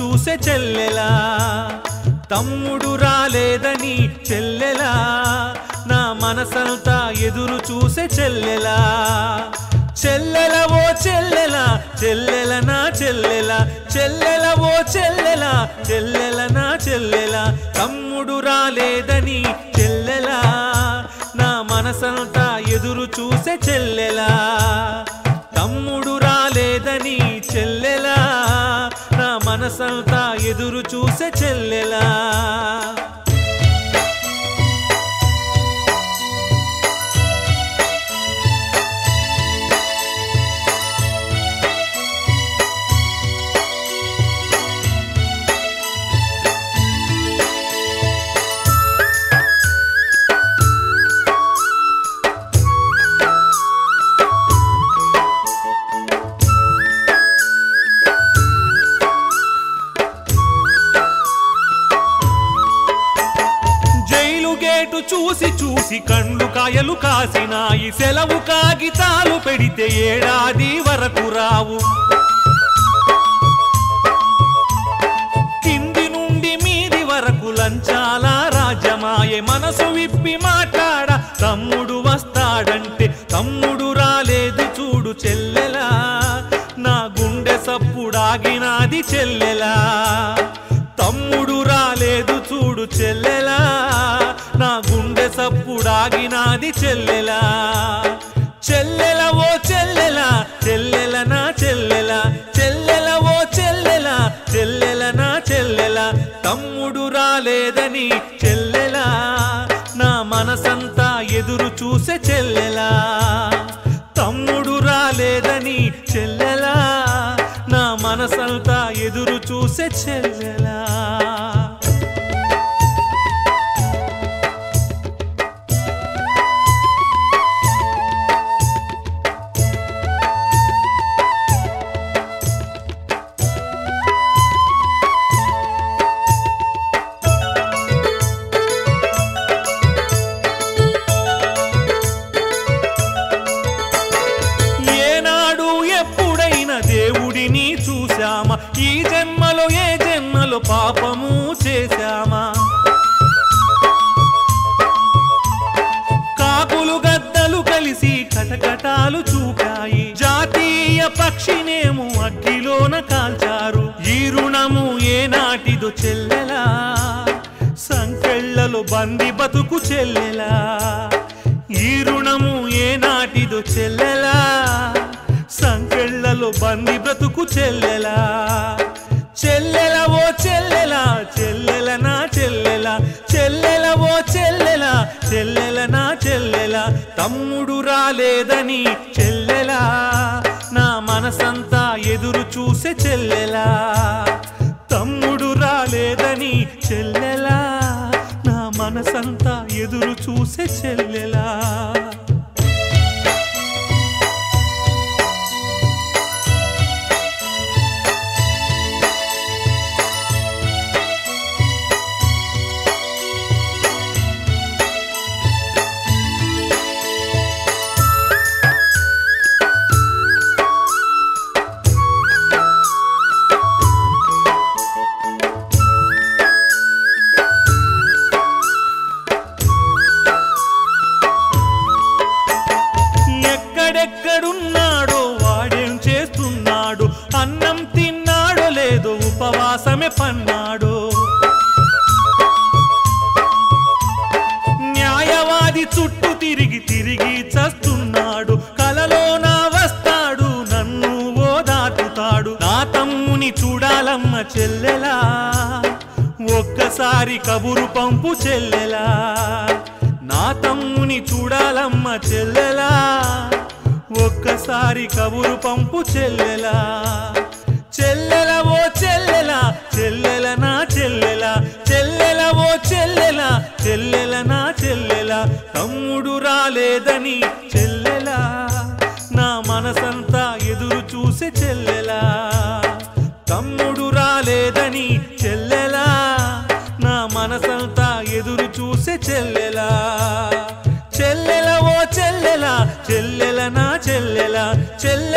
చూసే చెల్లెలా. తమ్ముడు రాలేదని చెల్లెలా. నా మనసంతా ఎదురు చూసే చెల్లెలా. చెల్లెల ఓ చెల్లెల చెల్లెల నా చెల్లెల. చెల్లెల ఓ చెల్లెల చెల్లెల నా చెల్లెల. తమ్ముడు రాలేదని చెల్లెలా. నా మనసంతా ఎదురు చూసే చెల్లెలా. తమ్ముడు మనసంతా ఎదురు చూసే చెల్లెలా. చూసి కండ్లు కాయలు కాసినాయి సెలవు కాగితాలు పెడితే ఏడాది వరకు రావు. కింది నుండి మీది వరకు లంచాల రాజమాయే మనసు విప్పి మాట్లాడ తమ్ముడు వస్తాడంటే తమ్ముడు రాలేదు చూడు చెల్లెలా. నా గుండె సప్పుడాగినాది చెల్లెలా. తమ్ముడు రాలేదు చూడు చెల్లెలా. సప్పుడాగినాది చెల్లెలా. చెల్లెల ఓ చెల్లెల చెల్లెల నా చెల్లెల. చెల్లెల ఓ చెల్లెల చెల్లెల నా చెల్లెల. తమ్ముడు రాలేదని చెల్లెలా. నా మనసంతా ఎదురు చూసే చెల్లెలా. తమ్ముడు రాలేదని చెల్లెలా. నా మనసంతా ఎదురు చూసే చెల్లెలా. ఈ జన్మలో ఏ జన్మలో పాపము చేశామా? కాకులు గద్దలు కలిసి కటకటాలు చూపాయి. జాతీయ పక్షినేమో అగ్గిలోన కాల్చారు. ఈ రుణము ఏనాటిదో చెల్లెలా? సంకెళ్ళలో బంది బతుకు చెల్లెలా? ఈ రుణము ఏనాటిదో చెల్లెలా? సంకెళ్ళలో బంది బ్రతుకు చెల్లెలా? చెల్లెల ఓ చెల్లెలా? చెల్లెల నా చెల్లెల? చెల్లెల ఓ చెల్లెల? చెల్లెల నా చెల్లెల? తమ్ముడు రాలేదని చెల్లెలా? నా మనసంతా చూడాలమ్మ చెల్లెలా? ఒక్కసారి కబురు పంపు చెల్లెలా? నా తమ్ముని చూడాలమ్మ చెల్లెలా? ఒక్కసారి కబురు పంపు చెల్లెలా? చెల్లె செல்ல